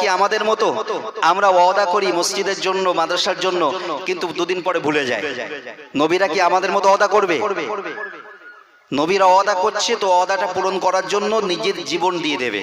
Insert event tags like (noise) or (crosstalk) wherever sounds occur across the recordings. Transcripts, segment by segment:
কি আমাদের মতো? আমরা ওয়াদা করি মসজিদের জন্য, মাদ্রাসার জন্য, কিন্তু দুদিন পরে ভুলে যায়। নবীরা কি আমাদের মতো ওয়াদা করবে? নবীরা ওয়াদা করছে তো ওয়াদাটা পূরণ করার জন্য নিজের জীবন দিয়ে দেবে।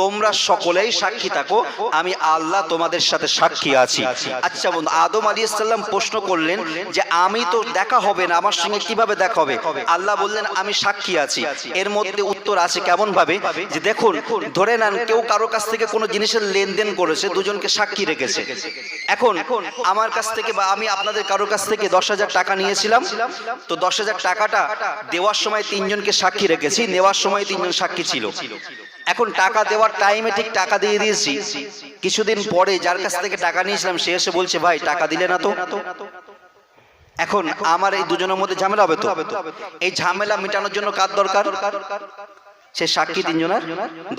তোমরা সকলেই সাক্ষী থাকো, আমি আল্লাহ তোমাদের সাথে সাক্ষী আছি। আচ্ছা বন্ধু, আদম আলী ইসলাম প্রশ্ন করলেন যে, আমি তো দেখা হবে না, আমার সঙ্গে কীভাবে দেখা হবে? আল্লাহ বললেন, আমি সাক্ষী আছি। এর মধ্যে উত্তর আছে কেমন ভাবে যে, দেখুন, ধরে নেন কেউ কারও কাছ থেকে কোনো জিনিসের লেনদেন করেছে, দুজনকে সাক্ষী রেখেছে। এখন আমার কাছ থেকে বা আমি আপনাদের কারোর কাছ থেকে দশ হাজার টাকা নিয়েছিলাম। তো দশ হাজার টাকাটা দেওয়ার সময় তিনজনকে সাক্ষী রেখেছি। নেওয়ার সময় তিনজন সাক্ষী ছিল। এখন টাকা দেওয়ার টাইমে ঠিক টাকা দিয়ে দিয়েছি। কিছুদিন পরে যার কাছ থেকে টাকা নিয়েছিলাম, সে এসে বলছে, ভাই, টাকা দিলে না তো? এখন আমার এই দুজনের মধ্যে ঝামেলা হবে তো? এই ঝামেলা মেটানোর জন্য কার দরকার? সে সাক্ষী তিনজনের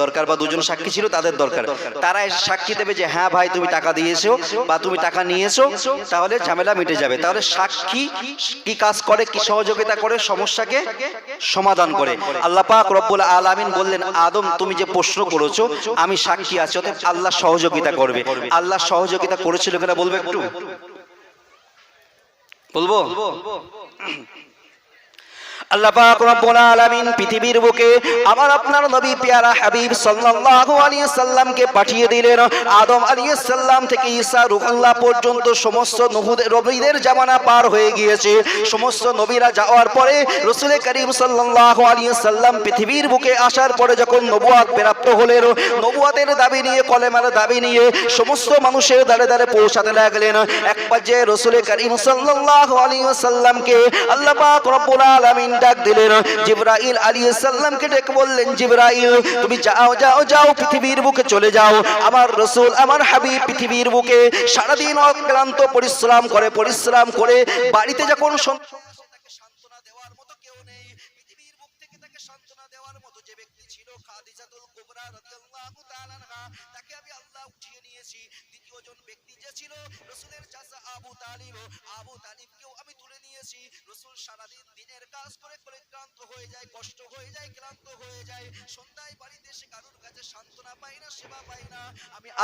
দরকার বা দুজন সাক্ষী ছিল তাদের দরকার। তারা সাক্ষী দেবে যে হ্যাঁ ভাই তুমি টাকা দিয়েছ বা তুমি টাকা নিয়েছো তাহলে ঝামেলা মিটে যাবে। তাহলে সাক্ষী কি কাজ করে কি সহযোগিতা করে সমস্যাকে সমাধান করে। আল্লাহ পাক রব্বুল আলামিন বললেন আদম তুমি যে প্রশ্ন করেছ আমি সাক্ষী আছি অতএব আল্লাহ সহযোগিতা করবে। আল্লাহ সহযোগিতা করেছিল কিনা বলবে একটু? বলব? (clears throat) (clears throat) আলামিন পৃথিবীর বুকে আপনার নবী সাল্লামকে পাঠিয়ে দিলেন। আদম থেকে পর্যন্ত সমস্ত জামানা পার হয়ে গিয়েছে। সমস্ত নবীরা যাওয়ার পরে করিম সাল্লাম পৃথিবীর বুকে আসার পরে যখন নবুয়ত প্রাপ্ত হলেন নবুয়তের দাবি নিয়ে, কলেমার দাবি নিয়ে সমস্ত মানুষের দাঁড়ে দাঁড়ে পৌঁছাতে লাগলেন। এক পর্যায়ে রাসূল করিম সাল্লাল্লাহু আলাইহি সাল্লামকে আল্লাহ পাক রব্বুল আলামিন ডাক দিলেন। জিব্রাইল আলাইহিস সালামকে ডেকে বললেন, জিব্রাইল, তুমি যাও যাও যাও, পৃথিবীর বুকে চলে যাও। আমার রসুল, আমার হাবিব পৃথিবীর বুকে সারাদিন অক্লান্ত পরিশ্রম করে পরিশ্রম করে বাড়িতে যখন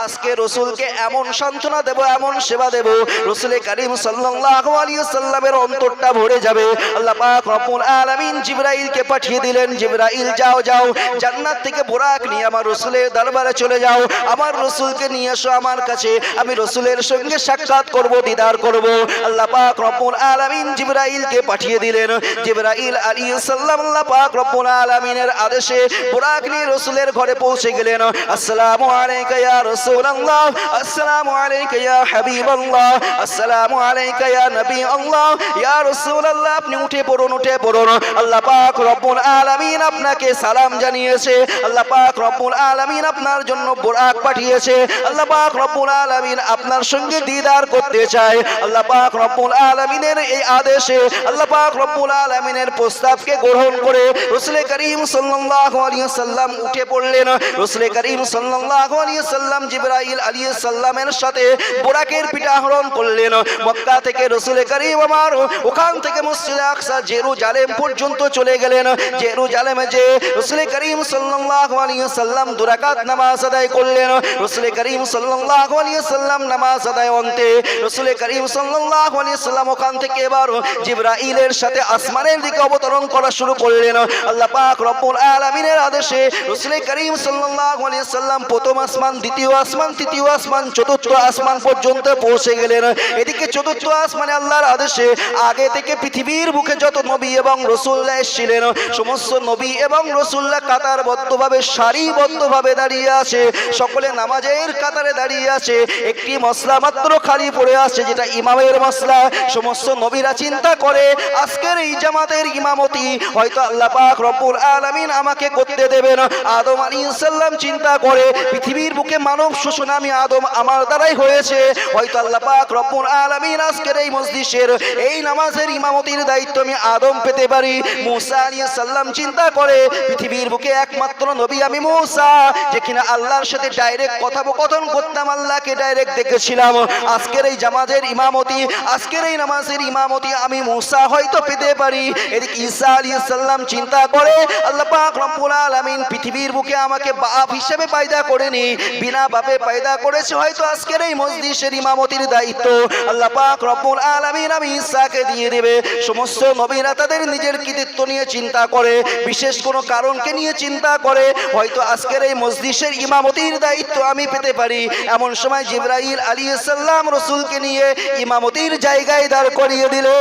আজকে রসুলকে এমন সান্ত্বনা দেব, এমন সেবা দেব, রসুল করিম সাল্লাল্লাহু আলাইহি সাল্লামের অন্তরটা ভরে যাবে। আল্লাহ পাক রব্বুল আলামিন জিবরাইলকে পাঠিয়ে দিলেন, জিবরাইল যাও যাও, জান্নাত থেকে বোরাক নিয়ে আমার রসুলের দরবারে চলে যাও, আমার রসুলকে নিয়ে এসো আমার কাছে, আমি রসুলের সঙ্গে সাক্ষাৎ করব, দিদার করব। আল্লাহ পাক রব্বুল আলামিন জিবরাইলকে পাঠিয়ে দিলেন। জিবরাইল আলাইহিস সালাম আল্লাহ পাক রব্বুল আলামিনের আদেশে বোরাক নিয়ে রসুলের ঘরে পৌঁছে গেলেন। আসসালামু আলাইকা ইয়া রাসূলুল্লাহ, আসসালামু আলাইকা ইয়া হাবিবাল্লাহ, আসসালামু আলাইকা ইয়া নবী আল্লাহ ইয়া রাসূলুল্লাহ, আপনি উঠে পড়ুন উঠে পড়ুন। আল্লাহ পাক রব্বুল আলামিন আপনাকে সালাম জানিয়েছে। আল্লাহ পাক রব্বুল আলামিন আপনার জন্য বোরাক পাঠিয়েছে। আল্লাহ পাক রব্বুল আলামিন আপনার সঙ্গে দিদার করতে চায়। আল্লাহ পাক রব্বুল আলামিনের এই আদেশে, আল্লাহ পাক রব্বুল আলামিনের প্রস্তাবকে গ্রহণ করে রাসূল করিম সাল্লাল্লাহু আলাইহি সাল্লাম উঠে পড়লেন। রাসূল করিম সাল্লাল্লাহু আলাইহি সাল্লাম জিবরাইল আলাইহিস সালামের সাথে বোরাকের পিঠা আহরণ করলেন। মক্কা থেকে রাসূল করিম আমার ওখান থেকে মসজিদ আকসা জেরুজালেম পর্যন্ত চলে গেলেন। জেরুজালেমে যে রাসূল করিম সাল্লাল্লাহু আলাইহি সাল্লাম দুরাকাত নামাজ আদায় করলেন। রাসূল করিম সাল্লাল্লাহু আলাইহি সাল্লাম নামাজ আদায় অন্তে রাসূল করিম সাল্লাল্লাহু আলাইহি সাল্লাম ওখান থেকে এবার জিবরাইলের সাথে আসমানের দিকে অবতরণ করা শুরু করলেন। আল্লাহ পাক রব্বুল আলামিনের আদেশে রাসূল করিম সাল্লাল্লাহু আলাইহি সাল্লাম প্রথম আসমান, দ্বিতীয় আসমান, তৃতীয় আসমান, চতুর্থ আসমান পর্যন্ত পৌঁছে গেলেন। এদিকে চতুর্থ আসমানে আল্লাহর আদেশে আগে থেকে পৃথিবীর বুকে যত নবী এবং রসুল্লাহ এসেছিলেন, সমস্ত নবী এবং রসুল্লাহ কাতারবদ্ধভাবে, সারিবদ্ধভাবে দাঁড়িয়ে আছে। সকলে নামাজের কাতারে দাঁড়িয়ে আছে। একটি মশলা মাত্র খালি পড়ে আছে, যেটা ইমামের মশলা সমস্ত নবীরা চিন্তা করে, আজকের এই জামাতের ইমামতি হয়তো আল্লাহ পাক রব্বুল আলামিন আমাকে করতে দেবেন। আদম আলাইহিস সালাম সাল্লাম চিন্তা করে, পৃথিবীর বুকে মানব শোষণ আমি আদম আমার দ্বারাই হয়েছে। হয়তো আল্লাহ পাক রব্বুল আলামিন আজকের এই মসজিদের এই নামাজের ইমামতির দায়িত্ব আমি আদম পেতে পারি। মুসা আলাইহিস সালাম চিন্তা করে পৃথিবীর বুকে একমাত্র নবী আমি মুসা, যে কিনা আল্লাহর সাথে ডাইরেক্ট কথোপকথন করতাম, আল্লাহকে ডাইরেক্ট দেখেছিলাম। আজকের এই জামাজের ইমামতি, আজকের এই নামাজের ইমামতি আমি মুসা হয়তো পেতে পারি। এদিকে ঈসা আলাইহিস সালাম চিন্তা করে আল্লাহ পাক রব্বুল আলামিন পৃথিবীর বুকে আমাকে বাপ হিসেবে পয়দা করেনি বিনা বাপে পয়দা করেছে হয়তো আজকের এই মসজিদের ইমামতির দায়িত্ব। আল্লাহ পাক রব্বুল আলামিন আমি ঈসাকে দিয়ে দেবে। সমস্ত নবীরা তাদের নিজের কৃতিত্ব নিয়ে চিন্তা করে বিশেষ কোনো কারণকে নিয়ে চিন্তা করে হয়তো আজকের এই মসজিদের ইমামতির দায়িত্ব আমি পেতে পারি। এমন সময় জিব্রাইল আলী সাল্লাম রসুলকে নিয়ে ইমামতির জায়গায় দাঁড় করিয়ে দিলে।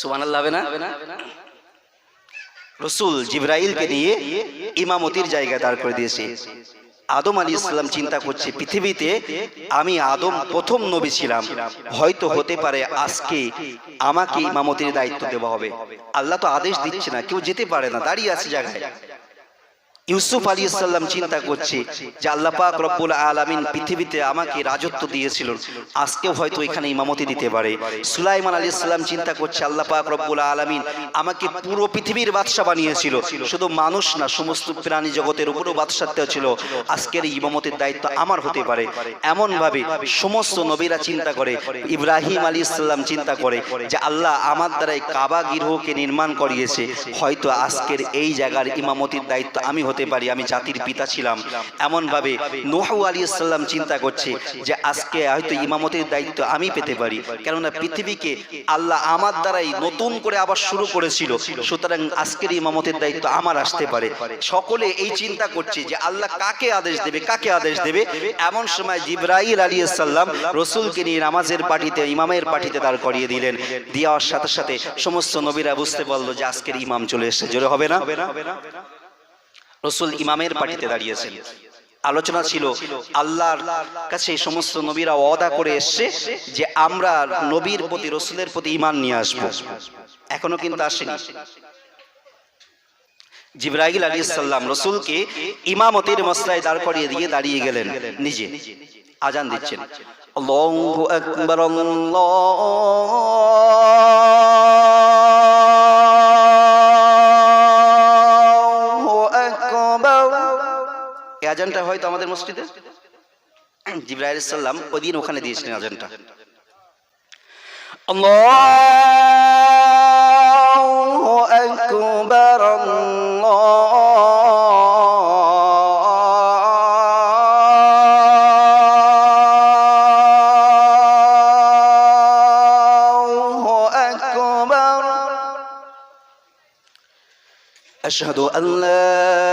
সুবহানাল্লাহ হবে না? রসুল জিব্রাইলকে নিয়ে ইমামতির জায়গায় দাঁড় করে দিয়েছে। আদম আলী ইসলাম চিন্তা করছে পৃথিবীতে আমি আদম প্রথম নবী ছিলাম। হয়তো হতে পারে আজকে আমাকে ইমামতির দায়িত্ব দেওয়া হবে। আল্লাহ তো আদেশ দিচ্ছে না কেউ যেতে পারে না দাঁড়িয়ে আছে জায়গায়। ইউসুফ আলী সাল্লাম চিন্তা করছে যে আল্লাহ পাক রব্বুল আলামিন পৃথিবীতে আমাকে রাজত্ব দিয়েছিল। আজকেও হয়তো এখানে ইমামতি দিতে পারে। সুলাইমান আলী সাল্লাম চিন্তা করছে আল্লাহ পাক রব্বুল আলামিন আমাকে পুরো পৃথিবীর বাদশা বানিয়েছিল। শুধু মানুষ না সমস্ত প্রাণী জগতের উপরেও বাদশাত্ব ছিল। আজকের এই ইমামতের দায়িত্ব আমার হতে পারে। এমন ভাবে সমস্ত নবীরা চিন্তা করে ইব্রাহিম আলী সাল্লাম চিন্তা করে যে আল্লাহ আমার দ্বারাই কাবা গৃহকে নির্মাণ করিয়েছে হয়তো আজকের এই জায়গার ইমামতির দায়িত্ব আমি হতে পারি, আমি জাতির পিতা ছিলাম। এমনভাবে নোহু আলী সাল্লাম চিন্তা করছে যে আজকে হয়তো ইমামতির দায়িত্ব আমি পেতে পারি। কেননা পৃথিবীকে আল্লাহ আমার দ্বারাই নতুন করে আবার শুরু করেছিল। সুতরাং আজকের ইমামতের দায়িত্ব আমার আসতে পারে। সকলে এই চিন্তা করছে যে আল্লাহ কাকে আদেশ দেবে, কাকে আদেশ দেবে? এমন সময় জিব্রাইল আলী সাল্লাম রসুলকে নিয়ে নামাজের পার্টিতে ইমামের পার্টিতে দাঁড় করিয়ে দিলেন। দেওয়ার সাথে সাথে সমস্ত নবীরা বুঝতে পারল যে আজকের ইমাম চলে এসেছে। জোরে হবে না? রসুল ইমামের পার্টিতে দাঁড়িয়েছেন। আলোচনা ছিল আল্লাহর কাছে এই সমস্ত নবীরা ওয়াদা করে এসছে যে আমরা নবীর প্রতি রসুলের প্রতি ইমান নিয়ে আসব। এখনও কিন্তু আসেনি। জিব্রাহিল আলী সাল্লাম রসুলকে ইমামতির মশলায় দাঁড় করিয়ে দিয়ে দাঁড়িয়ে গেলেন নিজে। আজান দিচ্ছেন। আল্লাহু আকবার আল্লাহু আজানটা হয়তো আমাদের মসজিদে জিব্রাইল সাল্লাম ওই দিন ওখানে দিয়েছিলেন আজানটা আল্লাহু আকবার আল্লাহু আকবার أشهد أن لا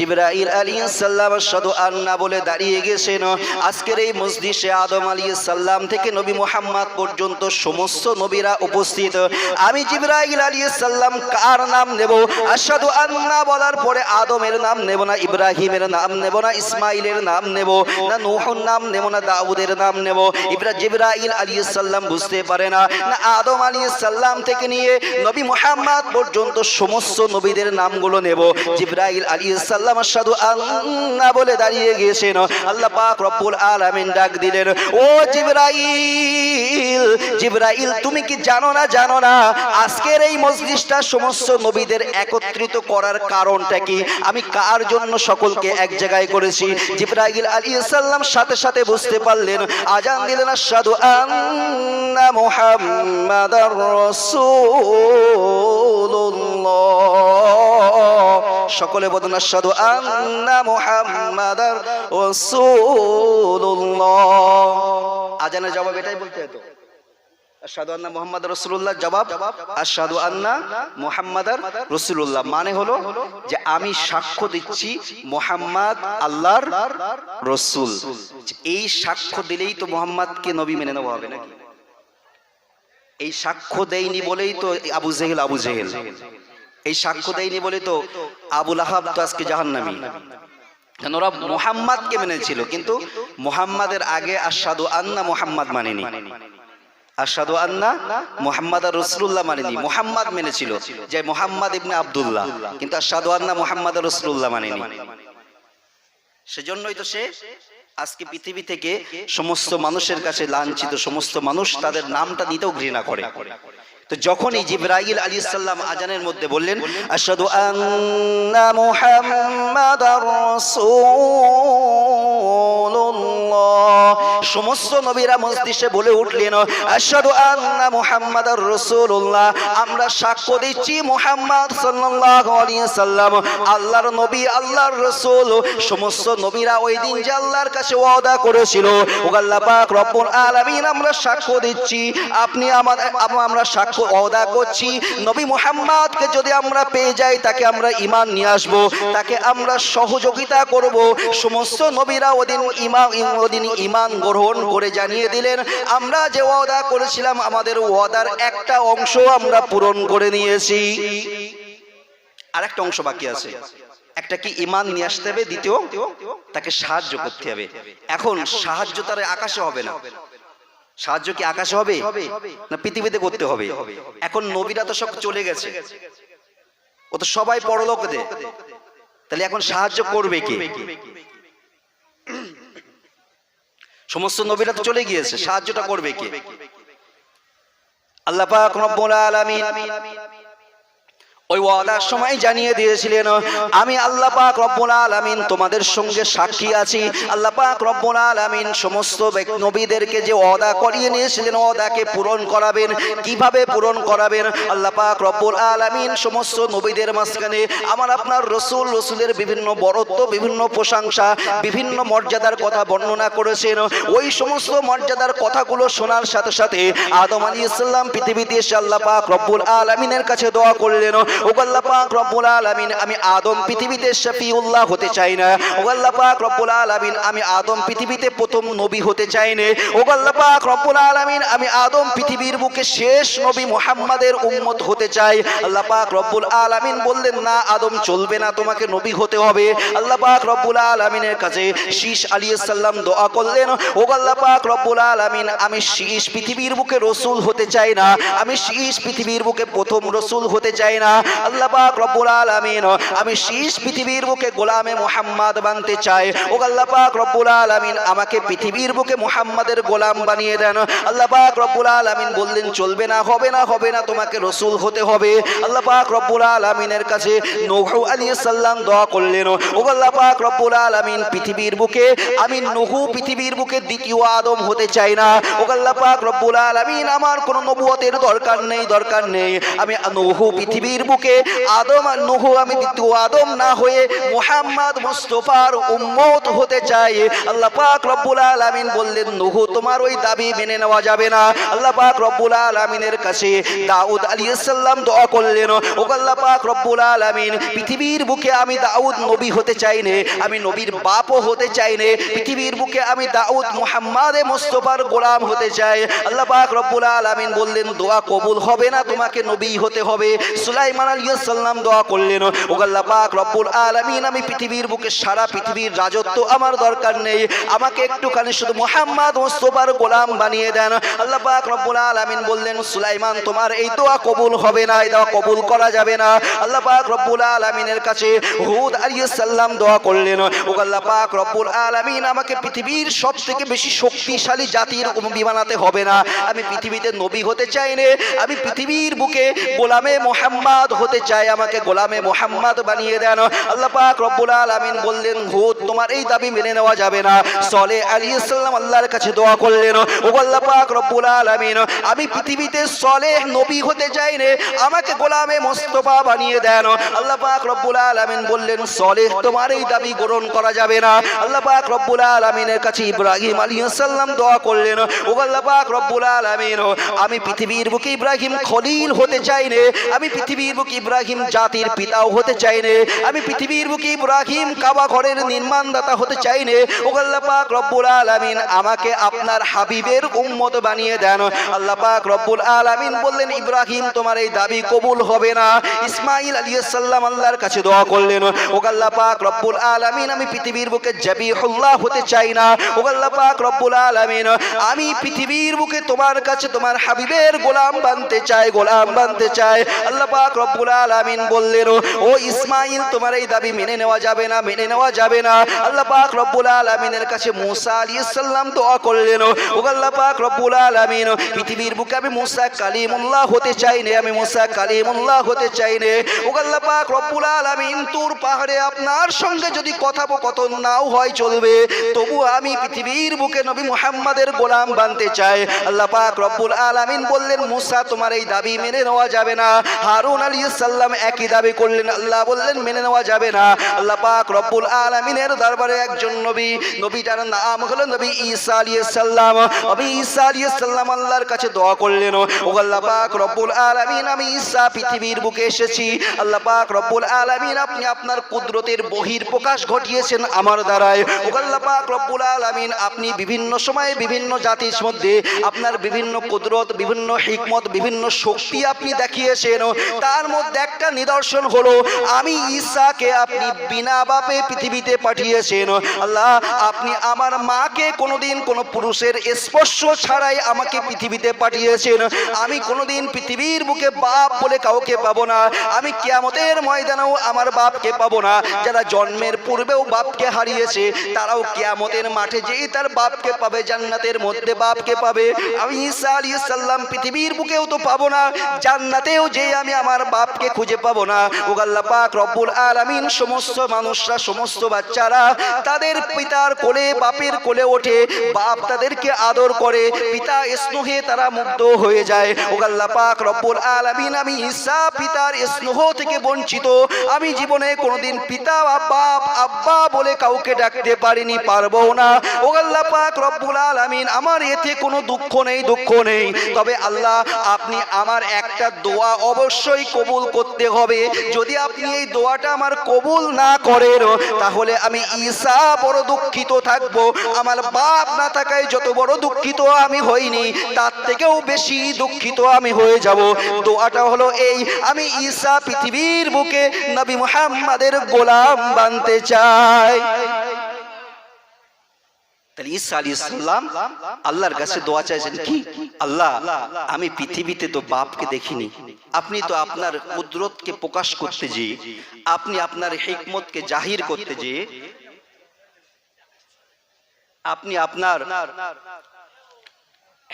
জিব্রাইল আলী সাল্লাম আশহাদু আন্না বলে দাঁড়িয়ে গেছেন। আজকের এই মসজিদে আদম আলী সাল্লাম থেকে নবী মুহাম্মদ পর্যন্ত সমস্ত নবীরা উপস্থিত। আমি জিব্রাইল আলী সাল্লাম কার নাম নেব? আশহাদু আন্না বলার পরে আদমের নাম নেব না, ইব্রাহিমের নাম নেব না, ইসমাইলের নাম নেব না, নূহুর নাম নেব না, দাউদের নাম নেব। ইব্রা জিব্রাইল আলী সাল্লাম বুঝতে পারে না। না, আদম আলী সাল্লাম থেকে নিয়ে নবী মুহাম্মদ পর্যন্ত সমস্ত নবীদের নামগুলো নেব। জিব্রাইল আলী সাল্লাম আশহাদু আন্না বলে দাঁড়িয়ে গিয়েছেন। আল্লাহ পাক রব্বুল আলামিন ডাক দিলেন, ও জিব্রাইল জিব্রাইল, তুমি কি জানো না জানো না, আজকের এই মজলিসটা সমস্ত নবীদের একত্রিত করার কারণটা কি? আমি কার জন্য সকলকে এক জায়গায় করেছি? জিব্রাইল আলী সাল্লাম সাথে সাথে বুঝতে পারলেন, আজান দিলেন, আশহাদু আন্না মুহাম্মাদার রাসূলুল্লাহ। সকলে বলুন, আশহাদু আন্না মুহাম্মাদার রাসূলুল্লাহ। আজানের জবাব এটাই বলতে হতো। আশহাদু আন্না মুহাম্মাদ রাসূলুল্লাহ জবাব, আশহাদু আন্না মুহাম্মাদার রাসূলুল্লাহ। মানে হলো যে আমি সাক্ষ্য দিচ্ছি মুহাম্মদ আল্লাহর রাসূল। এই সাক্ষ্য দিলেই তো মুহাম্মদকে নবী মেনে নেওয়া হবে নাকি? এই সাক্ষ্য দেয়নি বলেই তো আবু জেহেল আবু জেহেল। এই সাক্ষ্য দেয়নি বলে তো আবুল আহাব তো আজকে জাহান্নামী। কেন ওরা মোহাম্মদকে মেনেছিল, কিন্তু মোহাম্মদের আগে আসাদু আন্না মোহাম্মদ মানেনি। আন্না মোহাম্মদ আর রসুল্লাহ মানেনি। মোহাম্মদ মেনেছিল, যে মোহাম্মদ ইবনে আব্দুল্লাহ, কিন্তু আসাদু আন্না মোহাম্মদ আর রসুল্লাহ মানেনি। সেজন্যই তো সে আজকে পৃথিবী থেকে সমস্ত মানুষের কাছে লাঞ্ছিত, সমস্ত মানুষ তাদের নামটা নিতেও ঘৃণা করে। তো যখন এই জিব্রাইল আলী সাল্লাম আজানের মধ্যে বললেন আসাদু আন্না রাসূলুল্লাহ। সমস্ত নবীরা মজলিসে বলে উঠলেন আশহাদু আন্না মুহাম্মাদার রাসূলুল্লাহ। আমরা সাক্ষ্য দিচ্ছি মুহাম্মদ সাল্লাল্লাহু আলাইহি সাল্লাম আল্লাহর নবী আল্লাহর রাসূল। সমস্ত নবীরা ওই দিন যে আল্লাহর কাছে ওয়াদা করেছিল ও আল্লাহ পাক রব্বুল আলামিন আমরা সাক্ষ্য দিচ্ছি। আপনি আমাদের আমরা সাক্ষ্য ওয়াদা করছি, নবী মুহাম্মদকে যদি আমরা পেয়ে যাই, তাকে আমরা ঈমান নিয়ে আসব, তাকে আমরা সহযোগিতা করব। সমস্ত নবীরা ওদিন ঈমান ওদিন ঈমান গ্রহণ করে জানিয়ে দিলেন, আমরা যে ওয়াদা করেছিলাম, আমাদের ওয়াদার একটা অংশ আমরা পূরণ করে নিয়েছি। আর একটা অংশ বাকি আছে। একটা কি ইমান নিয়ে আসতে হবে? দ্বিতীয়, তাকে সাহায্য করতে হবে। এখন সাহায্য তার আকাশে হবে না। সাহায্য কি আকাশে হবে? না পৃথিবীতে করতে হবে? এখন নবীরা তো সব চলে গেছে। ও তো সবাই পরলোক দে তাহলে এখন সাহায্য করবে কে? সমস্ত নবীরা তো চলে গিয়েছে, সাহায্যটা করবে কে? আল্লাহ পাক রব্বুল আলামিন ওই ওয়াদার সময় জানিয়ে দিয়েছিলেন, আমি আল্লাহ পাক রব্বুল আলামিন তোমাদের সঙ্গে সাক্ষী আছি। আল্লাহ পাক রব্বুল আলামিন সমস্ত নবীদেরকে যে ওয়াদা করিয়ে নিয়েছিলেন, ওয়াদাকে পূরণ করাবেন। কীভাবে পূরণ করাবেন? আল্লাহ পাক রব্বুল আলামিন সমস্ত নবীদের মাঝখানে আমার আপনার রসুল, রসুলের বিভিন্ন বরত্ব, বিভিন্ন প্রশংসা, বিভিন্ন মর্যাদার কথা বর্ণনা করেছেন। ওই সমস্ত মর্যাদার কথাগুলো শোনার সাথে সাথে আদম আলী ইসলাম পৃথিবীতে এসে আল্লাহ পাক রব্বুল আলামিনের কাছে দোয়া করলেন ও আল্লাহ পাক রব্বুল আমি আদম পৃথিবীতে শফিউল্লাহ হতে চাই না। ও আল্লাহ পাক রব্বুল আলামিন, আমি আদম পৃথিবীতে প্রথম নবী হতে চাই না। ও আল্লাহ পাক রব্বুল আলামিন, আমি আদম পৃথিবীর বুকে শেষ নবী মুহাম্মাদের উম্মত হতে চাই। আল্লাহ পাক রব্বুল আলামিন বললেন, না, আদম চলবে না, তোমাকে নবী হতে হবে। আল্লাহ পাক রব্বুল আলামিনের কাছে শীষ আলাইহিস সালাম দোয়া করলেন ও আল্লাহ পাক রব্বুল আলামিন, আমি শীষ পৃথিবীর বুকে রসুল হতে চাই না। আমি শীষ পৃথিবীর বুকে প্রথম রসুল হতে চাই না। আল্লাহ পাক রব্বুল আলামিন, আমি শীষ পৃথিবীর বুকে গোলামে বানতে চাই। ও আল্লাহ পাক রব্বুল আলামিন, আমাকে পৃথিবীর বুকে মুহাম্মাদের গোলাম বানিয়ে দেন। আল্লাহ পাক রব্বুল আলামিন বললেন, চলবে না, হবে না হবে না, তোমাকে রসুল হতে হবে। আল্লাহ পাক রব্বুল আলামিনের কাছে নূহ আলাইহিস সালাম দোয়া করলেন। ও আল্লাহ পাক রব্বুল আলামিন, পৃথিবীর বুকে, আমি নূহ পৃথিবীর বুকে দ্বিতীয় আদম হতে চাই না। ও আল্লাহ পাক রব্বুল আলামিন, আমার কোনো নবুয়তের দরকার নেই দরকার নেই। আমি নূহ পৃথিবীর বুকে আদম আর নূহ আমি দ্বিতীয় আদম না হয়ে মুহাম্মদ মুস্তাফার উম্মত হতে চাই। আল্লাহ পাক রব্বুল আলামিন বললেন, নূহ, তোমার ওই দাবি মেনে নেওয়া যাবে না। আল্লাহ পাক রব্বুল আলামিনের কাছে দাউদ আলাইহিস সালাম দোয়া করলেন, ও আল্লাহ পাক রব্বুল আলামিন, পৃথিবীর বুকে আমি দাউদ নবী হতে চাই নে, আমি নবীর বাপও হতে চাই নে, পৃথিবীর বুকে আমি দাউদ মুহাম্মাদে মুস্তাফার গোলাম হতে চাই। আল্লাহ পাক রব্বুল আলামিন বললেন, দোয়া কবুল হবে না তোমাকে নবী হতে হবে। সুলাইমান তোমার এই দোয়া কবুল হবে না দোয়া কবুল করা যাবে না। আল্লাহ পাক রব্বুল আলামিনের কাছে হুদ আলাইহিস দোয়া করলেন, ও আল্লাহ পাক রব্বুল আলামিন, আমাকে পৃথিবীর সবথেকে বেশি শক্তিশালী জাতির নবী বানাতে হবে না। আমি পৃথিবীতে নবী হতে চাই আমি পৃথিবীর বুকে গোলামে মোহাম্মদ মোহাম্মদ হতে চাই আমাকে গোলামে মোহাম্মদ বানিয়ে দেন। আল্লাহ পাক রব্বুল আলামিন বললেন হুদ তোমার এই দাবি মেনে নেওয়া যাবে না। সলে আলী সাল্লাম আল্লাহর কাছে দোয়া করলেন ও আল্লাহ পাক রব্বুল আলামিন, আমি পৃথিবীতে সলে নবী হতে চাই রে, আমাকে গোলামে মোস্তফা বানিয়ে দেন। আল্লাহ পাক রব্বুল আলামিন বললেন, সলে, তোমার এই দাবি গ্রহণ করা যাবে না। আল্লাহ পাক রব্বুল আলামিনের কাছে ইব্রাহিম আলাইহিস সালাম দোয়া করলেন ও আল্লাহ পাক রব্বুল আলামিন, আমি পৃথিবীর বুকে ইব্রাহিম খলিল হতে চাই রে, আমি পৃথিবীর বুকে ইব্রাহিম জাতির পিতাও হতে চাই রে আমি পৃথিবীর বুকে ইব্রাহিম কাবা ঘরের নির্মাণদাতা হতে চাই রে ও আল্লাহ পাক রব্বুল আলামিন আমাকে আপনার হাবিবের উম্মত বানিয়ে দেন। আল্লাহ পাক রব্বুল আলামিন বললেন, ইব্রাহিম, তোমার এই দাবি কবুল হবে না। ইসমাইল আলাইহিস সালাম আল্লাহর কাছে দোয়া করলেন। ও আল্লাহ পাক রব্বুল আলামিন, আমি পৃথিবীর বুকে জাবিহুল্লাহ হতে চাই না। ও আল্লাহ পাক রব্বুল আলামিন, আমি পৃথিবীর বুকে তোমার কাছে তোমার হাবিবের গোলাম বানতে চাই, গোলাম বানতে চাই। আল্লাহ পাক রব্বুল আলামিন বললেন, ও তোমার এই দাবি মেনে নেওয়া যাবে না, মেনে নেওয়া যাবে না। আল্লাহ পাক আলামিনের কাছে দোয়া করলেন ও আল্লাহ পাক আলামিন, পৃথিবীর বুকে আমি কালিমুল্লাহ হতে চাই না, আমি কালিমুল্লাহ হতে চাই না। ও আল্লাহ পাক আলামিন, তুর পাহাড়ে আপনার সঙ্গে যদি কথোপকথন নাও হয় চলবে, তবু আমি পৃথিবীর বুকে নবী মুহাম্মাদের গোলাম বানতে চাই। আল্লাহ পাক রব্বুল আলামিন বললেন, মুসা, তোমার এই দাবি মেনে নেওয়া যাবে না। হারুন আলাইহিস সালাম একই দাবি করলেন। আল্লাহ বললেন, মেনে নেওয়া যাবে না। আল্লাহ পাক রব্বুল আলামিনের দরবারে একজন নবী, নবীটার নাম হলো নবী ঈসা আলাইহিস সালাম। নবী ঈসা সালাম আল্লাহর কাছে দোয়া করলেন। ও আল্লাহ পাক রব্বুল আলামিন, আমি ঈসা পৃথিবীর বুকে এসেছি। আল্লাহ পাক রব্বুল আলামিন, আপনি আপনার কুদরতের বহির প্রকাশ ঘটিয়েছেন আমার দ্বারায়। ও আল্লাহ পাক রব্বুল আলামিন, আপনি বিভিন্ন সময়ে বিভিন্ন জাতির মধ্যে আপনার বিভিন্ন কুদরত, বিভিন্ন হিকমত, বিভিন্ন শক্তি আপনি দেখিয়েছেন। তার মধ্যে একটা নিদর্শন হলো, আমি ঈসাকে আপনি বিনা বাপে পৃথিবীতে পাঠিয়েছেন। আল্লাহ, আপনি আমার মাকে কোনোদিন কোনো পুরুষের স্পর্শ ছাড়াই আমাকে পৃথিবীতে পাঠিয়েছেন। আমি কোনোদিন পৃথিবীর বুকে বাপ বলে কাউকে পাবো না। আমি কিয়ামতের ময়দানেও আমার বাপকে পাবো না। যারা জন্মের পূর্বেও বাপকে হারিয়েছে, তারাও কেয়ামতের মাঠে যেই তার বাপকে পাবে, জান্নাতের মধ্যে বাপকে পাবে। আমি ঈসা আলাইহিস সালাম পৃথিবীর বুকেও তো পাবো না, জান্নাতেও যে আমি আমার বাপকে খুঁজে পাবো না। ও আল্লাহ পাক রব্বুল আলামিন সমস্ত মানুষরা, সমস্ত বাচ্চারা তাদের পিতার কোলে, বাপের কোলে ওঠে। বাপ তাদেরকে আদর করে। পিতা স্নেহে তারা মুগ্ধ হয়ে যায়। ও আল্লাহ পাক রব্বুল আলামিন, আমি ঈসা পিতার স্নেহ থেকে বঞ্চিত। আমি জীবনে কোনোদিন পিতা বা বাপ, আব্বা বলে কাউকে ডাকতে পারিনি, পারব না। ও আল্লাহ পাক রব্বুল আলামিন, আমার এতে কোনো দুঃখ নেই দুঃখ নেই। তবে আল্লাহ, আপনি আমার একটা দোয়া অবশ্যই কবুল করতে হবে। যদি আপনি এই দোয়াটা আমার কবুল না করেন, তাহলে আমি ঈসা বড় দুঃখিত থাকব। আমার বাপ না থাকায় যত বড় দুঃখিত আমি হইনি, তার থেকেও বেশি দুঃখিত আমি হয়ে যাব। দোয়াটা হলো এই, আমি ঈসা পৃথিবীর বুকে নবী মুহাম্মাদের গোলাম বানতে চাই। তাহলে ঈসা আলী ইসলাম আল্লাহর কাছে দোয়া চাইছেন কি? আল্লাহ, আমি পৃথিবীতে তো বাপকে দেখিনি। আপনি তো আপনার কুদরতকে প্রকাশ করতে যে, আপনি আপনার হিকমতকে জাহির করতে যে, আপনি আপনার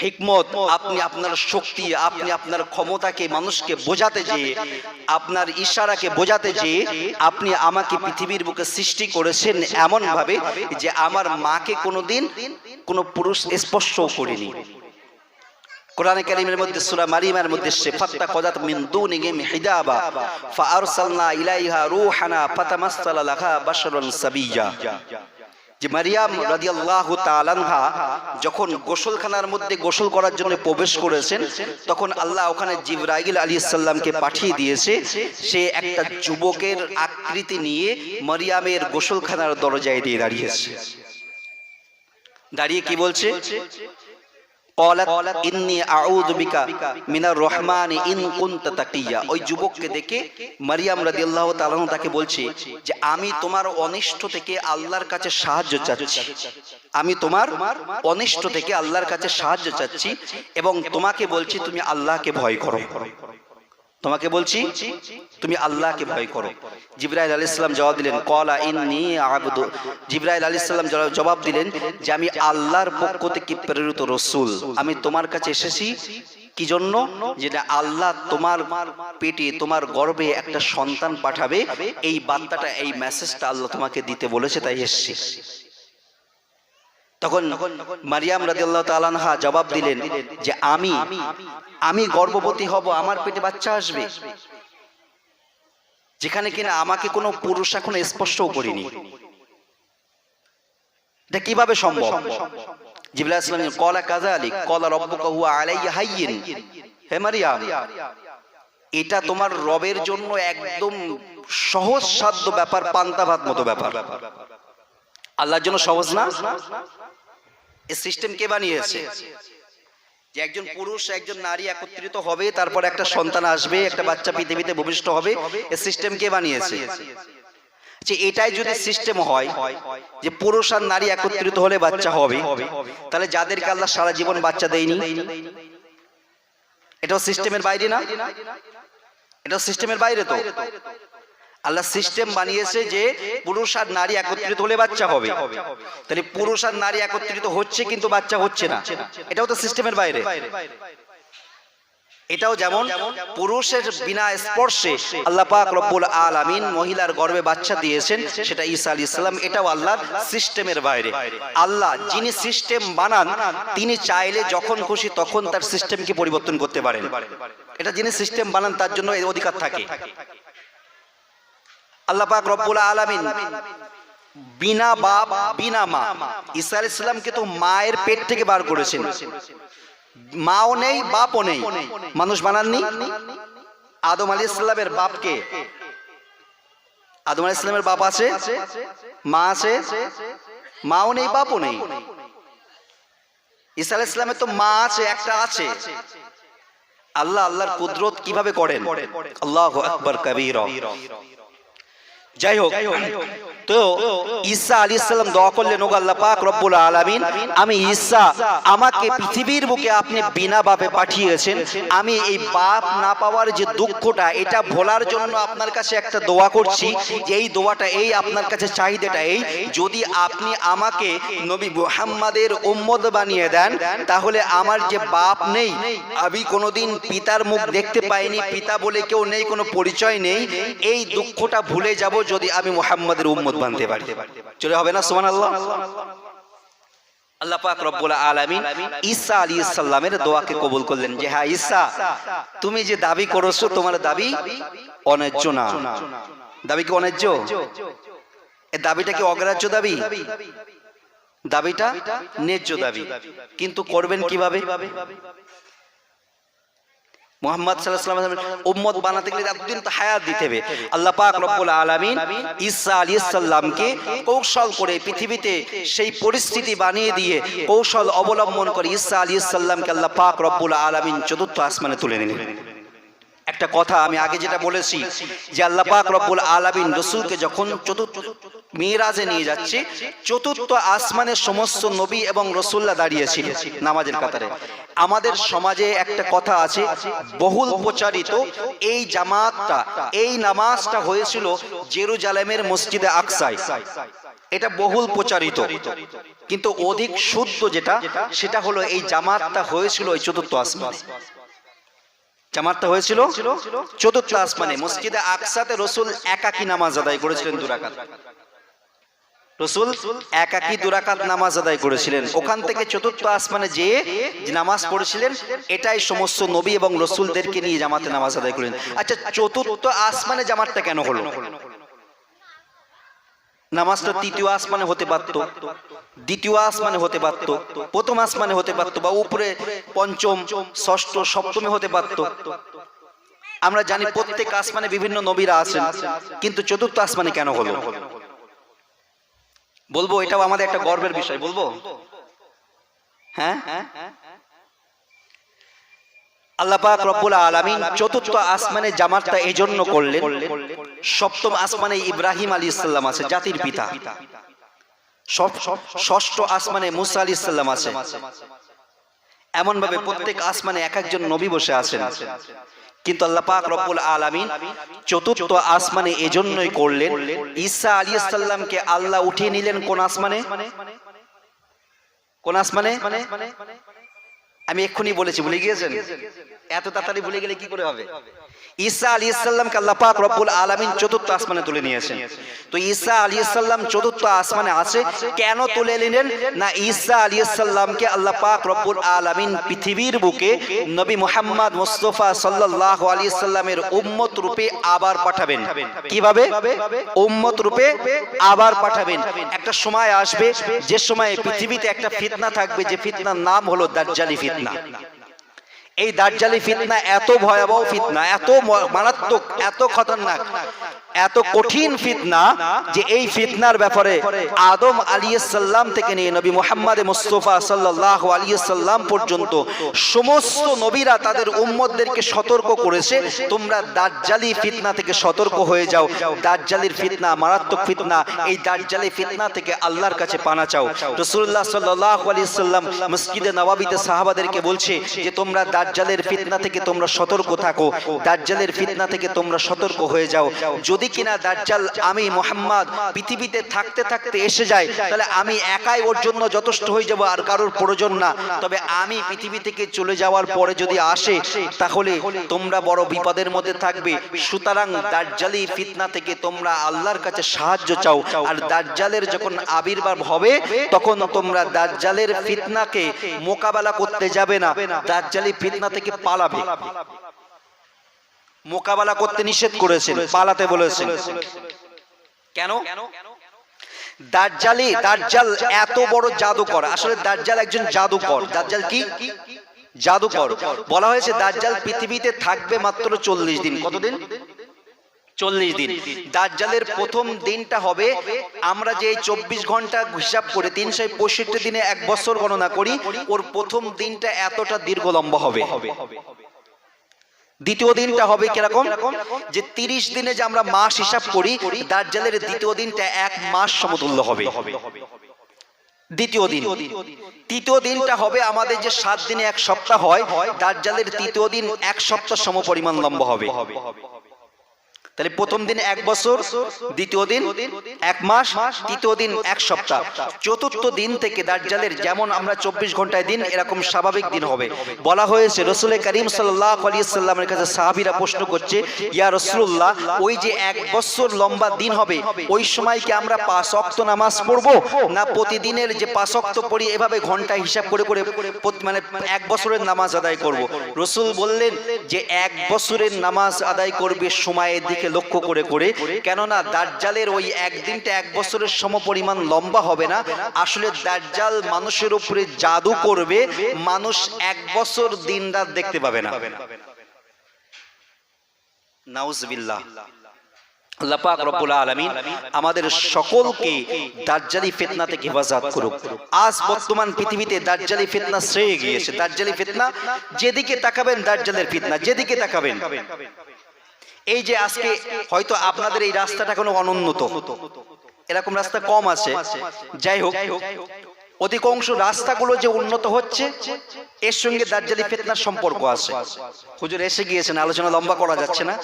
হিকমত, আপনি আপনার শক্তি, আপনি আপনার ক্ষমতাকে মানুষকে বোঝাতে যে, আপনার ইশারাকে বোঝাতে যে, আপনি আমাকে পৃথিবীর বুকে সৃষ্টি করেছেন এমন ভাবে যে আমার মাকে কোনোদিন কোনো পুরুষ স্পর্শ করেনি। কোরআনে কারীমের মধ্যে সূরা মারিমের মধ্যে সে ফাত্তা কদাত মিন দুনিহিম হিজাবা, ফাআরসালনা ইলাইহা রূহানা ফাতামাসসালা লাহা বাশারান সাবিয়্যা যে মারিয়াম রাদিয়াল্লাহু তাআলাহা যখন গোসলখানার মধ্যে গোসল করার জন্য প্রবেশ করেছেন, তখন আল্লাহ ওখানে জিবরাইল আলাইহিস পাঠিয়ে দিয়েছে। সে একটা যুবকের আকৃতি নিয়ে মারিয়ামের গোসলখানার দরজায় দিয়ে দাঁড়িয়েছে। দাঁড়িয়ে কি বলছে? قالت ইন্নী আউযু বিকা মিনার রহমানি ইন কুনতা তাকিয়া ওই যুবককে দেখে মারিয়াম রাদিয়াল্লাহু তাআলা তাকে বলছে যে আমি তোমার অনিষ্ট থেকে আল্লাহর কাছে সাহায্য চাচ্ছি আমি তোমার অনিষ্ট থেকে আল্লাহর কাছে সাহায্য চাচ্ছি এবং তোমাকে বলছি তুমি আল্লাহকে ভয় করো তোমাকে বলছি তুমি আল্লাহকে ভয় করো। জিব্রাইল আলী ইসলাম জবাব দিলেন কলা ইন্নি আবদু। জিব্রাইল আলী ইসলাম জবাব দিলেন যে আমি আল্লাহর পক্ষ থেকে প্রেরিত রসুল। আমি তোমার কাছে এসেছি কি জন্য? যেটা আল্লাহ তোমার পেটে তোমার গর্বে একটা সন্তান পাঠাবে। এই বার্তাটা এই মেসেজটা আল্লাহ তোমাকে দিতে বলেছে তাই এসছি। তখন মারিয়াম রাদিয়াল্লাহু তাআলা আনহা জবাব দিলেন যে আমি আমি গর্ভবতী হব, আমার পেটে বাচ্চা আসবে। যেখানে কিনা আমাকে কোনো পুরুষ এখন স্পর্শও করিনি। এটা কীভাবে সম্ভব? জিবরাইল ইসলাম কলা কাযালিক, কলা রব্বুকা হুয়া আলাইয়া হাইয়িন হে মারিয়াম, এটা তোমার রবের জন্য একদম সহজ সাধ্য ব্যাপার, পান্তা ভাত মতো ব্যাপার। আল্লাহর জন্য সহজ না? এই সিস্টেম কে বানিয়েছে? যে একজন পুরুষ, একজন নারী একত্রিত হবে, তারপর একটা সন্তান আসবে, একটা বাচ্চা পৃথিবীতে ভূমিষ্ঠ হবে এই সিস্টেম কে বানিয়েছে? যে এটাই যদি সিস্টেম হয়, যে পুরুষ আর নারী একত্রিত হলে বাচ্চা হবে, তাহলে যাদেরকে আল্লাহ সারা জীবন বাচ্চা দেয়নি, এটাও সিস্টেমের বাইরে না? এটাও সিস্টেমের বাইরে তো? আল্লাহ সিস্টেম বানিয়েছে যে পুরুষ আর নারী একত্রিত হলে বাচ্চা হবে। তাহলে পুরুষ আর নারী একত্রিত হচ্ছে কিন্তু বাচ্চা হচ্ছে না। এটাও তো সিস্টেমের বাইরে। এটাও যেমন পুরুষের বিনা স্পর্শে আল্লাহ পাক রব্বুল আলামিন মহিলার গর্ভে বাচ্চা দিয়েছেন। সেটা ঈসা আলী ইসলাম এটাও আল্লাহর সিস্টেমের বাইরে। আল্লাহ যিনি সিস্টেম বানান তিনি চাইলে যখন খুশি তখন তার সিস্টেমকে পরিবর্তন করতে পারেন। এটা যিনি সিস্টেম বানান তার জন্য অধিকার থাকে। আল্লাহ পাক রব্বুল আলামিন বিনা বাপ, বিনা মা, ঈসা আলাইহিস সালামকে তো মায়ের পেট থেকে বার করেছেন। মাও নেই, বাপও নেই। মানুষ বানাননি? আদম আলী ইসলামের বাপকে আদম আলী ইসলামের বাপ আছে? মা আছে? মাও নেই, বাপও নেই। ঈসা আলাইহিস তো মা আছে, একটা আছে। আল্লাহ আল্লাহর কুদরত কীভাবে করেন? আল্লাহ আকবর কবির। যাই হোক তো ঈসা আলী সাল্লাম দোয়া করলেন ও আল্লাহ পাক রব্বুল আলামিন, আমি ঈসা, আমাকে পৃথিবীর বুকে আপনি বিনা বাপে পাঠিয়েছেন। আমি এই বাপ না পাওয়ার যে দুঃখটা, এটা ভোলার জন্য আপনার কাছে একটা দোয়া করছি। এই দোয়াটা, এই আপনার কাছে চাহিদাটা এই, যদি আপনি আমাকে নবী মুহাম্মাদের উম্মত বানিয়ে দেন, তাহলে আমার যে বাপ নেই, আমি কোনোদিন পিতার মুখ দেখতে পাইনি, পিতা বলে কেউ নেই, কোনো পরিচয় নেই। এই দুঃখটা ভুলে যাব যদি আমি মুহাম্মাদের উম্মত বানতে পারি। চলে হবে না, সুবহানাল্লাহ? আল্লাহ হ্যাঁ তুমি যে দাবি করেছ, তোমার দাবি না। দাবি কি দাবিটা কি অগ্রাহ্য দাবি? দাবিটা ন্যায্য দাবি। কিন্তু করবেন কীভাবে? মোহাম্মদ আলাইহি উম্মত বানাতে গেলে এতদিন তো হায়াত দিতে হবে। আল্লাহ পাক রব্বুল আলামিন ঈসা আলী সাল্লামকে কৌশল করে পৃথিবীতে সেই পরিস্থিতি বানিয়ে দিয়ে কৌশল অবলম্বন করে ঈসা আলী সাল্লামকে আল্লাহ পাক রব্বুল আলমিন চতুর্থ আসমানে তুলে নিলেন। একটা কথা আমি আগে যেটা বলেছি, যে আল্লাহ পাক রব্বুল আলামিন রসুলকে যখন চতুর্থ মিরাজে নিয়ে যাচ্ছে, চতুর্থ আসমানের সমস্ত নবী এবং রসুল্লাহ দাঁড়িয়েছিল নামাজের কাতারে। আমাদের সমাজে একটা কথা আছে, বহুল প্রচারিত, এই জামাতটা, এই নামাজটা হয়েছিল জেরুজালেমের মসজিদে আকসায়। এটা বহুল প্রচারিত। কিন্তু অধিক শুদ্ধ যেটা, সেটা হলো এই জামাতটা হয়েছিল এই চতুর্থ আসমানে। জামাতটা হয়েছিল চতুর্থ আসমানে, মসজিদে আকসাতে রসুল একাকি নামাজ আদায় করেছিলেন দুরাকাত রসুল একাকি দুরাকাত নামাজ আদায় করেছিলেন। ওখান থেকে চতুর্থ আসমানে যে নামাজ পড়েছিলেন, এটাই সমস্ত নবী এবং রসুলদেরকে নিয়ে জামাতে নামাজ আদায় করেন। আচ্ছা চতুর্থ আসমানে জামাতটা কেন হলো? নামাজটা তৃতীয় আসমানে হতে পারত। দ্বিতীয় আসমানে হতে পারত। প্রথম আসমানে হতে পারত বা উপরে পঞ্চম, ষষ্ঠ, সপ্তমে হতে পারত। আমরা জানি প্রত্যেক আসমানে বিভিন্ন নবীরা আছেন, কিন্তু চতুর্থ আসমানে কেন হলো? বলব, এটাও আমাদের একটা গর্বের বিষয়, বলব? হ্যাঁ? আল্লাহ পাক রব্বুল আলামিন চতুর্থ আসমানে জামাতটা এজন্য করলেন, সপ্তম আসমানে ইব্রাহিম আলী ইসলাম আছে, জাতির পিতা। ষষ্ঠ আসমানে মুসা আলী ইসলাম আছে। এমন ভাবে প্রত্যেক আসমানে এক একজন নবী বসে আছেন। কিন্তু আল্লাহ পাক রব্বুল আলামিন চতুর্থ আসমানে এজন্যই করলেন, ঈসা আলাইহিস সালামকে আল্লাহ উঠিয়ে নিলেন কোন আসমানে? কোন আসমানে? আমি এক্ষুনি বলেছি, ভুলে গিয়েছেন? এত তাড়াতাড়ি ভুলে গেলে কি করে হবে? ঈসা আলী ইসলামকে আল্লাহ পাক রব্বুল আলামিন চতুর্থ আসমানে তুলে নিয়েছেন। তো ঈসা আলী ইসলাম চতুর্থ আসমানে আছে, কেন তুলে নিলেন? না ঈসা আলী ইসলামকে আল্লাহ পাক রব্বুল আলামিন পৃথিবীর বুকে নবী মুহাম্মদ মুস্তফা সাল্লাল্লাহু আলাইহি সাল্লামের উম্মত রূপে আবার পাঠাবেন। কীভাবে? উম্মত রূপে আবার পাঠাবেন। একটা সময় আসবে, যে সময় পৃথিবীতে একটা ফিতনা থাকবে, যে ফিতনার নাম হলো দাজ্জালি ফিতনা। نعم، এই দার্জালি ফিতনা এত ভয়াবহ ফিতনা, এত মারাত্মক, এত খতরনাক, এত কঠিন ফিতনা যে এই ফিতনার ব্যাপারে আদম আলিয়াল্লাম থেকে নিয়ে নবী মোহাম্মদ মুস্তফা সাল্লাহ আলিয়াল্লাম পর্যন্ত সমস্ত নবীরা তাদের উম্মতদেরকে সতর্ক করেছে, তোমরা দাজ্জালি ফিতনা থেকে সতর্ক হয়ে যাও। দাজ্জালির ফিতনা, মারাত্মক ফিতনা, এই দাজ্জালি ফিতনা থেকে আল্লাহর কাছে পানা চাও। রসুল্লাহ সাল্লাহ আলিয়াল্লাম মসজিদে নবাবিতে সাহাবাদেরকে বলছে যে, তোমরা দাজ্জালের ফিতনা থেকে তোমরা সতর্ক থাকো। দাজ্জালের ফিতনা থেকে তোমরা সতর্ক হয়ে যাও। যদি কিনা দাজ্জাল আমি মোহাম্মদ পৃথিবীতে থাকতে থাকতে এসে যায়, তাহলে আমি একাই ওর জন্য যথেষ্ট হয়ে যাব আর কারোর প্রয়োজন না। তবে আমি পৃথিবী থেকে চলে যাওয়ার পরে যদি আসে, তাহলে তোমরা বড় বিপদের মধ্যে থাকবে। সুতরাং দাজ্জালি ফিতনা থেকে তোমরা আল্লাহর কাছে সাহায্য চাও। আর দাজ্জালের যখন আবির্ভাব হবে, তখন তোমরা দাজ্জালের ফিতনাকে মোকাবেলা করতে যাবে না। দাজ্জালি ফিতনা থেকে পালাবে। মোকাবেলা করতে নিষেধ করেছেন পালাতে বলেছেন। কেন? দাজ্জালি দাজ্জাল এত বড় জাদুকর। আসলে দাজ্জাল একজন জাদুকর। দাজ্জাল কি? জাদুকর। বলা হয়েছে দাজ্জাল পৃথিবীতে থাকবে মাত্র চল্লিশ দিন। কতদিন? চল্লিশ দিন। দাজ্জালের প্রথম দিনটা হবে, আমরা যে চব্বিশ ঘণ্টা হিসাব করে তিনশো পঁয়ষট্টি দিনে এক বছর গণনা করি, ওর প্রথম দিনটা এতটা দীর্ঘ লম্বা হবে। দ্বিতীয় দিনটা হবে কীরকম? যে তিরিশ দিনে যে আমরা মাস হিসাব করি দার্জালের দ্বিতীয় দিনটা এক মাস সমতুল্য হবে। দ্বিতীয় দিন। তৃতীয় দিনটা হবে আমাদের যে সাত দিনে এক সপ্তাহ হয় দার্জালের তৃতীয় দিন এক সপ্তাহ সম পরিমাণ লম্বা হবে। তাহলে প্রথম দিন এক বছর, দ্বিতীয় দিন এক মাস, তৃতীয় দিন এক সপ্তাহ। চতুর্থ দিন থেকে দার্জালের যেমন আমরা চব্বিশ ঘন্টায় দিন, এরকম স্বাভাবিক দিন হবে। বলা হয়েছে রসুল করিম সাল্লাহ আলিয়াল্লামের কাছে সাহাবিরা প্রশ্ন করছে, ইয়া রসুল্লাহ ওই যে এক বছর লম্বা দিন হবে, ওই সময় কি আমরা পাঁচ অক্ত নামাজ পড়ব? না প্রতিদিনের যে পাঁচ অক্ত পড়ি, এভাবে ঘণ্টা হিসাব করে করে মানে এক বছরের নামাজ আদায় করব? রসুল বললেন যে, এক বছরের নামাজ আদায় করবে সময়ের দিকে লক্ষ্য করে করে, কেননা দাজ্জালের ওই একদিনটা এক বছরের সমপরিমাণ লম্বা হবে না। আসলে দাজ্জাল মানুষের উপরে জাদু করবে, মানুষ এক বছর দিন রাত দেখতে পাবে না। আমাদের সকলকে দাজ্জালি ফেতনা থেকে হেফাজত করুক। আজ বর্তমান পৃথিবীতে দাজ্জালি ফেতনা শ্রেয়ে গিয়েছে। দাজ্জালি ফিতনা, যেদিকে তাকাবেন দাজ্জালের ফিতনা, যেদিকে তাকাবেন। এই যে আজকে হয়তো আপনাদের এই রাস্তাটা কোনো অনুন্নত। এরকম রাস্তা কম আছে। যাই হোক অধিকাংশ রাস্তাগুলো যে উন্নত হচ্ছে, এর সঙ্গে দার্জালি ফেতনার সম্পর্ক আছে। হুজুর এসে গিয়েছেন, আলোচনা লম্বা করা যাচ্ছে না।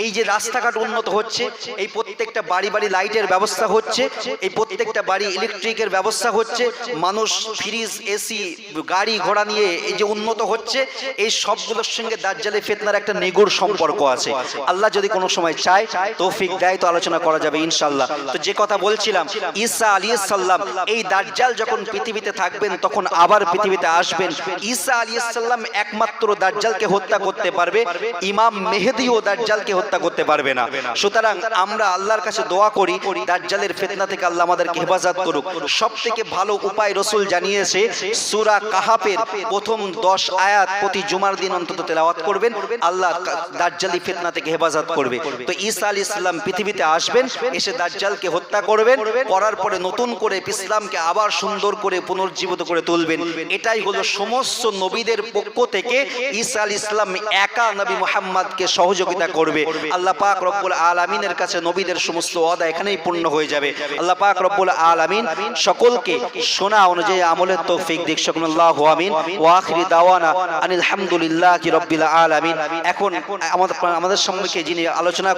এই যে রাস্তাঘাট উন্নত হচ্ছে, এই প্রত্যেকটা বাড়ি বাড়ি লাইটের ব্যবস্থা হচ্ছে, এই প্রত্যেকটা বাড়ি ইলেকট্রিকের ব্যবস্থা হচ্ছে, মানুষ ফ্রিজ, এসি, গাড়ি ঘোড়া নিয়ে এই যে উন্নত হচ্ছে, এই সবগুলোর সঙ্গে দার্জালি ফেতনার একটা নিগুড় সম্পর্ক আছে। আল্লাহ যদি কোনো সময় চায়, তৌফিক দেয়, তো আলোচনা করা যাবে ইনশাল্লাহ তো যে কথা বলছিলাম, ঈসা আলিয়া সাল্লাম এই দাজ্জাল যখন পৃথিবীতে থাকবেন তখন আবার পৃথিবীতে আসবেন। ঈসা আলিয়া সাল্লাম একমাত্র দাজ্জালকে হত্যা করতে পারবে ইমাম মেহেদিও দাজ্জালকে হত্যা করতে পারবে না। সুতরাং আমরা আল্লাহর কাছে দোয়া করি দাজ্জালের ফিতনা থেকে আল্লাহ আমাদেরকে হেফাজত করুক। সব থেকে ভালো উপায় রসুল জানিয়েছে সূরা কাহাফের প্রথম দশ আয়াত প্রতি জুমার দিন অন্তত তেলাওয়াত করবেন আল্লাহ দাজ্জালি ফিতনা থেকে হেফাজত করবে। তো ঈসা আলী ইসলাম পৃথিবীতে আসবেন এসে দাজ্জালকে হত্যা করবেন করার পরে নতুন করে ইসলামকে আবার সুন্দর করে, পুনর্জীবিত করে তুলবেন। এটাই হলো সমস্ত নবীদের পক্ষ থেকে ঈসা আল ইসলাম একা নবী মুহাম্মদকে সহযোগিতা করবে। আল্লাহ পাক রব্বুল আলামিনের কাছে নবীদের সমস্ত ওয়াদা এখানেই পূর্ণ হয়ে যাবে। আল্লাহ পাক রব্বুল আলামিন সকলকে শোনা অনুযায়ী আমলের তৌফিক দিক। সকল আল্লাহু আমিন। ওয়া আখিরি দাওয়ানা আনিল হামদুলিল্লাহি রাব্বিল আলামিন। এখন আমাদের আমাদের সম্মুখে যিনি আলোচনা